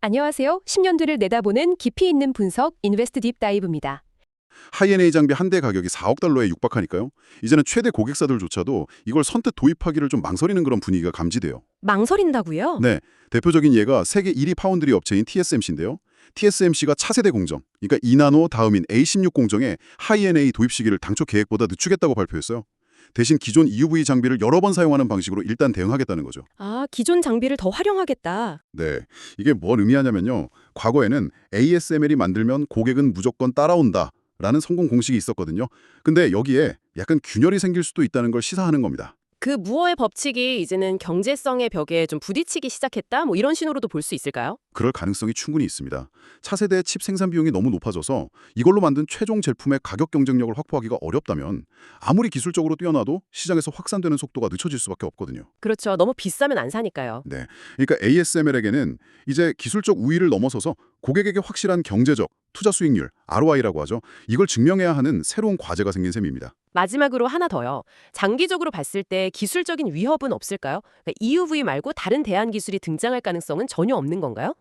안녕하세요. 10년 뒤를 내다보는 깊이 있는 분석 인베스트 딥 다이브입니다. 하이엔A 장비 한 대 가격이 4억 달러에 육박하니까요. 이제는 최대 고객사들조차도 이걸 선뜻 도입하기를 좀 망설이는 그런 분위기가 감지돼요. 망설인다고요? 네, 대표적인 예가 세계 1위 파운드리 업체인 TSMC인데요. TSMC가 차세대 공정, 그러니까 2나노 다음인 A16 공정에 하이엔A 도입 시기를 당초 계획보다 늦추겠다고 발표했어요. 대신 기존 EUV 장비를 여러 번 사용하는 방식으로 일단 대응하겠다는 거죠. 아, 기존 장비를 더 활용하겠다. 네, 이게 뭘 의미하냐면요. 과거에는 ASML이 만들면 고객은 무조건 따라온다. 라는 성공 공식이 있었거든요. 근데 여기에 약간 균열이 생길 수도 있다는 걸 시사하는 겁니다. 그 무어의 법칙이 이제는 경제성의 벽에 좀 부딪히기 시작했다? 뭐 이런 신호로도 볼 수 있을까요? 그럴 가능성이 충분히 있습니다. 차세대 칩 생산 비용이 너무 높아져서 이걸로 만든 최종 제품의 가격 경쟁력을 확보하기가 어렵다면 아무리 기술적으로 뛰어나도 시장에서 확산되는 속도가 늦춰질 수밖에 없거든요. 그렇죠. 너무 비싸면 안 사니까요. 네. 그러니까 ASML에게는 이제 기술적 우위를 넘어서서 고객에게 확실한 경제적 투자 수익률, ROI라고 하죠. 이걸 증명해야 하는 새로운 과제가 생긴 셈입니다. 마지막으로 하나 더요. 장기적으로 봤을 때 기술적인 위협은 없을까요? 그러니까 EUV 말고 다른 대안 기술이 등장할 가능성은 전혀 없는 건가요?